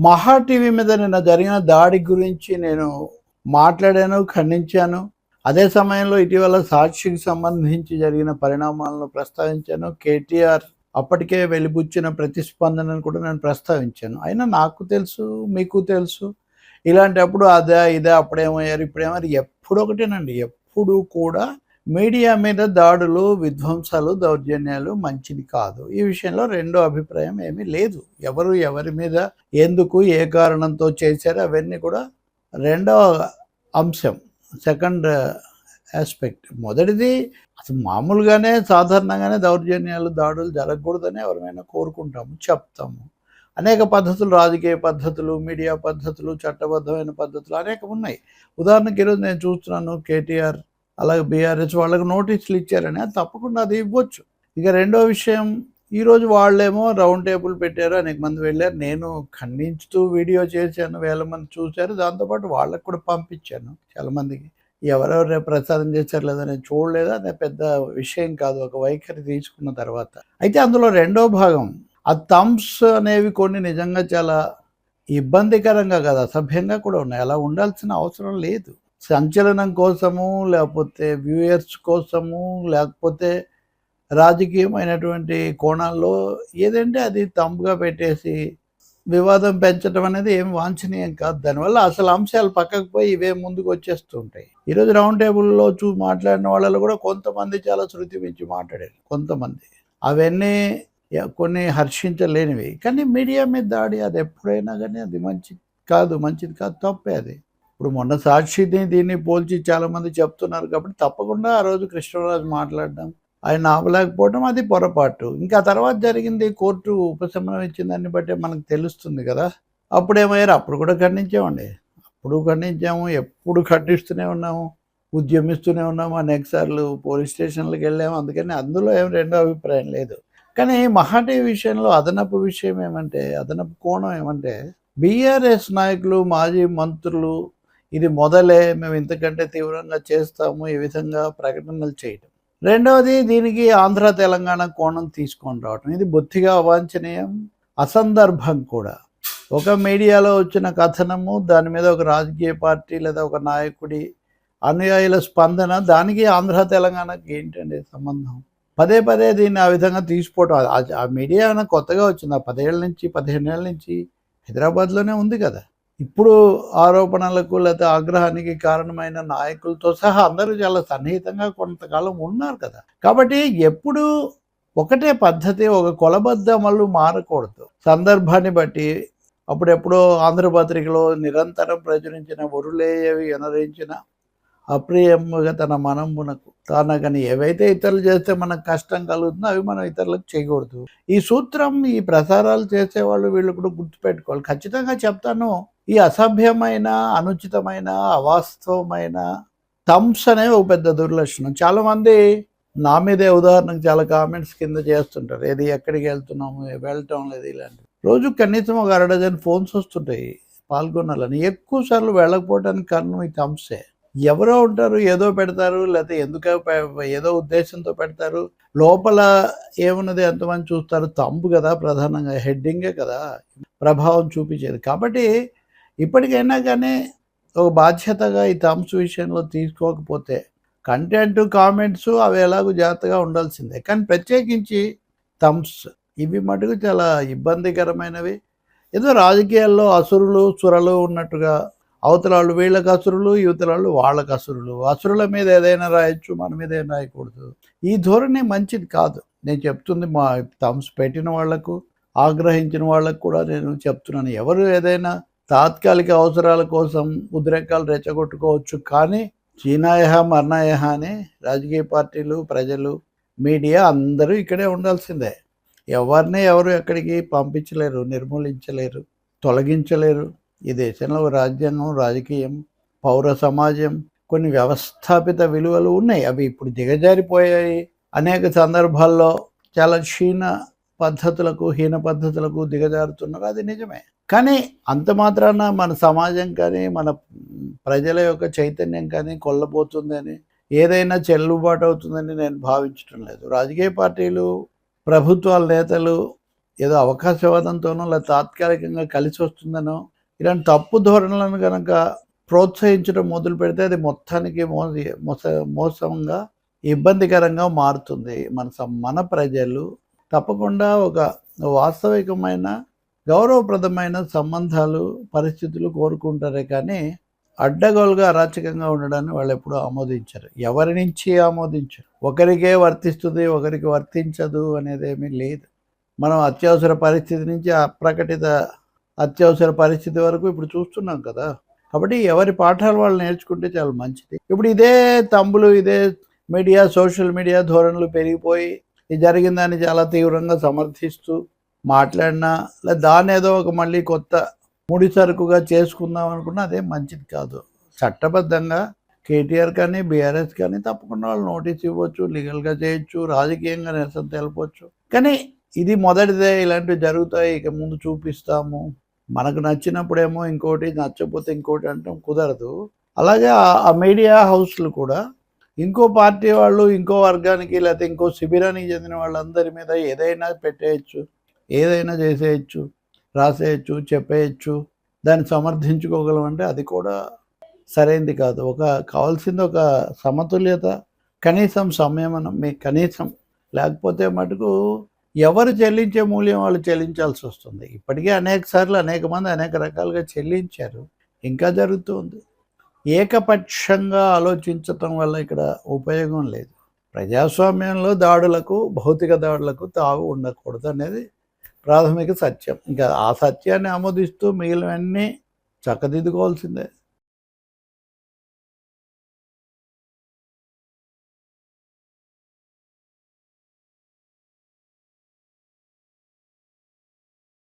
మహా టీవీ మీద నిన్న జరిగిన దాడి గురించి నేను మాట్లాడాను ఖండించాను. అదే సమయంలో ఇటీవల సాక్షికి సంబంధించి జరిగిన పరిణామాలను ప్రస్తావించాను. కేటీఆర్ అప్పటికే వెలిబుచ్చిన ప్రతిస్పందనను కూడా నేను ప్రస్తావించాను. అయినా నాకు తెలుసు మీకు తెలుసు. ఇలాంటప్పుడు అదే ఇదే అప్పుడేమయ్యారు ఇప్పుడేమయ్యారు? ఎప్పుడొకటేనండి. ఎప్పుడు కూడా మీడియా మీద దాడులు విధ్వంసాలు దౌర్జన్యాలు మంచిది కాదు. ఈ విషయంలో రెండో అభిప్రాయం ఏమీ లేదు. ఎవరు ఎవరి మీద ఎందుకు ఏ కారణంతో చేశారు అవన్నీ కూడా రెండవ అంశం సెకండ్ ఆస్పెక్ట్. మొదటిది అసలు మామూలుగానే సాధారణంగానే దౌర్జన్యాలు దాడులు జరగకూడదని ఎవరిమైనా కోరుకుంటాము చెప్తాము. అనేక పద్ధతులు రాజకీయ పద్ధతులు మీడియా పద్ధతులు చట్టబద్ధమైన పద్ధతులు అనేక ఉన్నాయి ఉదాహరణకి ఈరోజు నేను చూస్తున్నాను కేటీఆర్ అలాగే బీఆర్ఎస్ వాళ్ళకి నోటీసులు ఇచ్చారని అది తప్పకుండా అది ఇవ్వచ్చు. ఇక రెండో విషయం ఈరోజు వాళ్ళేమో రౌండ్ టేబుల్ పెట్టారు అనేక మంది వెళ్ళారు. నేను ఖండించుతూ వీడియో చేశాను వేల మంది చూశారు. దాంతోపాటు వాళ్ళకు కూడా పంపించాను చాలా మందికి. ఎవరెవరు రేపు ప్రసాదం చేశారు లేదా నేను చూడలేదు అనే పెద్ద విషయం కాదు ఒక వైఖరి తీసుకున్న తర్వాత. అయితే అందులో రెండో భాగం ఆ థమ్స్ అనేవి కొన్ని నిజంగా చాలా ఇబ్బందికరంగా కాదు అసభ్యంగా కూడా ఉన్నాయి. అలా ఉండాల్సిన అవసరం లేదు. సంచలనం కోసము లేకపోతే వ్యూయర్స్ కోసము లేకపోతే రాజకీయమైనటువంటి కోణాల్లో ఏదంటే అది తంపుగా పెట్టేసి వివాదం పెంచడం అనేది ఏం వాంఛనీయం కాదు. దానివల్ల అసలు అంశాలు పక్కకు పోయి ఇవే ముందుకు వచ్చేస్తూ ఉంటాయి ఈరోజు రౌండ్ టేబుల్లో చూ మాట్లాడిన వాళ్ళలో కూడా కొంతమంది చాలా శృతి మించి మాట్లాడారు. కొంతమంది. అవన్నీ కొన్ని హర్షించలేనివి. కానీ మీడియా మీద దాడి అది ఎప్పుడైనా కానీ అది మంచిది కాదు మంచిది కాదు తప్పే అది. ఇప్పుడు మొన్న సాక్షిని దీన్ని పోల్చి చాలా మంది చెప్తున్నారు కాబట్టి తప్పకుండా ఆ రోజు కృష్ణరాజు మాట్లాడడం ఆయన ఆపలేకపోవడం అది పొరపాటు. ఇంకా తర్వాత జరిగింది కోర్టు ఉపశమనం ఇచ్చిన దాన్ని బట్టి మనకు తెలుస్తుంది కదా. అప్పుడు ఏమయ్యారు? అప్పుడు కూడా ఖండించామండి. అప్పుడు ఖండించాము ఎప్పుడు ఖండిస్తూనే ఉన్నాము ఉద్యమిస్తూనే ఉన్నాము అనేక సార్లు పోలీస్ స్టేషన్లకు వెళ్ళాము. అందుకని అందులో ఏం రెండో అభిప్రాయం లేదు. కానీ మహాటి విషయంలో అదనపు విషయం ఏమంటే అదనపు కోణం ఏమంటే బీఆర్ఎస్ నాయకులు మాజీ మంత్రులు ఇది మొదలే మేము ఇంతకంటే తీవ్రంగా చేస్తాము ఈ విధంగా ప్రకటనలు చేయటం. రెండవది దీనికి ఆంధ్ర తెలంగాణ కోణం తీసుకొని రావటం. ఇది బొత్తిగా అవాంఛనీయం అసందర్భం కూడా. ఒక మీడియాలో వచ్చిన కథనము దాని మీద ఒక రాజకీయ పార్టీ లేదా ఒక నాయకుడి అనుయాయుల స్పందన దానికి ఆంధ్ర తెలంగాణకి ఏంటండి సంబంధం? పదే పదే దీన్ని ఆ విధంగా తీసుకోవటం ఆ- మీడియా కొత్తగా వచ్చింది? ఆ పదేళ్ళ నుంచి పదిహేను ఏళ్ళ నుంచి హైదరాబాద్లోనే ఉంది కదా. ఇప్పుడు ఆరోపణలకు లేకపోతే ఆగ్రహానికి కారణమైన నాయకులతో సహా అందరూ చాలా సన్నిహితంగా కొంతకాలం ఉన్నారు కదా. కాబట్టి ఎప్పుడు ఒకటే పద్ధతి ఒక కొలబద్దమలు మారకూడదు. సందర్భాన్ని బట్టి అప్పుడెప్పుడో ఆంధ్రపత్రికలో నిరంతరం ప్రచురించిన ఉరులేయవి ఎనరించిన అప్రియముగా తన మనమునకు తానకని ఏవైతే ఇతరులు చేస్తే మనకు కష్టం కలుగుతుందో అవి మనం ఇతరులకు చేయకూడదు. ఈ సూత్రం ఈ ప్రసారాలు చేసేవాళ్ళు వీళ్ళు కూడా గుర్తుపెట్టుకోవాలి. ఖచ్చితంగా చెప్తాను ఈ అసభ్యమైన అనుచితమైన అవాస్తవమైన థమ్స్ అనేవి ఒక పెద్ద దుర్లక్షణం. చాలా మంది నా మీదే ఉదాహరణకు చాలా కామెంట్స్ కింద చేస్తుంటారు. ఏది ఎక్కడికి వెళ్తున్నాము వెళ్ళటం లేదు ఇలాంటివి. రోజు కనీసం ఒక అర డజన్ ఫోన్స్ వస్తుంటాయి పాల్గొనాలని. ఎక్కువ సార్లు వెళ్ళకపోవడానికి కారణం ఈ థమ్సే. ఎవరో ఉంటారు ఏదో పెడతారు లేకపోతే ఎందుకు ఏదో ఉద్దేశంతో పెడతారు. లోపల ఏమున్నది ఎంతమంది చూస్తారు? తంబు కదా ప్రధానంగా హెడ్డింగే కదా. ప్రభావం చూపించేది. కాబట్టి ఇప్పటికైనా కానీ ఒక బాధ్యతగా ఈ థమ్స్ విషయంలో తీసుకోకపోతే కంటెంట్ కామెంట్స్ అవి ఎలాగో జాగ్రత్తగా ఉండాల్సిందే. కానీ ప్రత్యేకించి థమ్స్ ఇవి మటుకు చాలా ఇబ్బందికరమైనవి. ఏదో రాజకీయాల్లో అసురులు సురలు ఉన్నట్టుగా అవతలాళ్ళు వీళ్ళకి అసురులు యువతలాళ్ళు వాళ్ళకి అసురులు. అసురుల మీద ఏదైనా రాయొచ్చు మన మీద ఏం రాయకూడదు. ఈ ధోరణి మంచిది కాదు. నేను చెప్తుంది మా థమ్స్ పెట్టిన వాళ్ళకు ఆగ్రహించిన వాళ్ళకు కూడా నేను చెప్తున్నాను. ఎవరు ఏదైనా తాత్కాలిక అవసరాల కోసం ఉద్రేకాలు రెచ్చగొట్టుకోవచ్చు కానీ చీనాయహ మరణాయహ అని రాజకీయ పార్టీలు ప్రజలు మీడియా అందరూ ఇక్కడే ఉండాల్సిందే. ఎవరిని ఎవరు ఎక్కడికి పంపించలేరు నిర్మూలించలేరు తొలగించలేరు. ఈ దేశంలో రాజ్యాంగం రాజకీయం పౌర సమాజం కొన్ని వ్యవస్థాపిత విలువలు ఉన్నాయి. అవి ఇప్పుడు దిగజారిపోయాయి. అనేక సందర్భాల్లో చాలా క్షీణ పద్ధతులకు హీన పద్ధతులకు దిగజారుతున్నారు. అది నిజమే. కానీ అంత మాత్రాన మన సమాజం కానీ మన ప్రజల యొక్క చైతన్యం కానీ కొల్లబోతుందని ఏదైనా చెల్లుబాటు అవుతుందని నేను భావించడం లేదు. రాజకీయ పార్టీలు ప్రభుత్వాల నేతలు ఏదో అవకాశవాదంతోనో లేదా తాత్కాలికంగా కలిసి వస్తుందనో ఇలాంటి తప్పు ధోరణులను కనుక ప్రోత్సహించడం మొదలు పెడితే అది మొత్తానికి మోస మోస మోసంగా ఇబ్బందికరంగా మారుతుంది. మన మన ప్రజలు తప్పకుండా ఒక వాస్తవికమైన గౌరవప్రదమైన సంబంధాలు పరిస్థితులు కోరుకుంటారే కానీ అడ్డగోలుగా అరాచకంగా ఉండడాన్ని వాళ్ళు ఎప్పుడూ ఆమోదించరు. ఎవరి నుంచి ఆమోదించరు? ఒకరికే వర్తిస్తుంది ఒకరికి వర్తించదు అనేది ఏమీ లేదు. మనం అత్యవసర పరిస్థితి నుంచి అప్రకటిత అత్యవసర పరిస్థితి వరకు ఇప్పుడు చూస్తున్నాం కదా. కాబట్టి ఎవరి పాఠాలు వాళ్ళు నేర్చుకుంటే చాలా మంచిది. ఇప్పుడు ఇదే తంబులు ఇదే మీడియా సోషల్ మీడియా ధోరణులు పెరిగిపోయి ఇది జరిగిందని చాలా తీవ్రంగా సమర్థిస్తూ మాట్లాడినా లేదా దాన్ని ఏదో ఒక మళ్ళీ కొత్త ముడి సరుకుగా చేసుకుందాం అనుకున్నా అదే మంచిది కాదు. చట్టబద్ధంగా కేటీఆర్ కానీ బీఆర్ఎస్ కానీ తప్పకుండా వాళ్ళు నోటీస్ ఇవ్వచ్చు లీగల్గా చేయొచ్చు రాజకీయంగా నిరసన తెలపవచ్చు కానీ ఇది మొదటిదే ఇలాంటివి జరుగుతాయి ఇక ముందు చూపిస్తాము. మనకు నచ్చినప్పుడేమో ఇంకోటి నచ్చకపోతే ఇంకోటి అంటాం కుదరదు. అలాగే ఆ- ఆ మీడియా హౌస్లు కూడా ఇంకో పార్టీ వాళ్ళు ఇంకో వర్గానికి లేకపోతే ఇంకో శిబిరానికి చెందిన వాళ్ళందరి మీద ఏదైనా పెట్టేయచ్చు. ఏదైనా చేసేయచ్చు రాసేయచ్చు చెప్పేయచ్చు దాన్ని సమర్థించుకోగలం అంటే అది కూడా సరైంది కాదు. ఒక కావాల్సింది ఒక సమతుల్యత కనీసం సంయమనం మీ కనీసం లేకపోతే మటుకు ఎవరు చెల్లించే మూల్యం వాళ్ళు చెల్లించాల్సి వస్తుంది. ఇప్పటికే అనేక సార్లు అనేక మంది అనేక రకాలుగా చెల్లించారు. ఇంకా జరుగుతుంది. ఏకపక్షంగా ఆలోచించటం వల్ల ఇక్కడ ఉపయోగం లేదు. ప్రజాస్వామ్యంలో దాడులకు భౌతిక దాడులకు తావు ఉండకూడదు అనేది ప్రాథమిక సత్యం. ఇంకా ఆ సత్యాన్ని ఆమోదిస్తూ మిగిలినవన్నీ చక్కదిద్దుకోవాల్సిందే.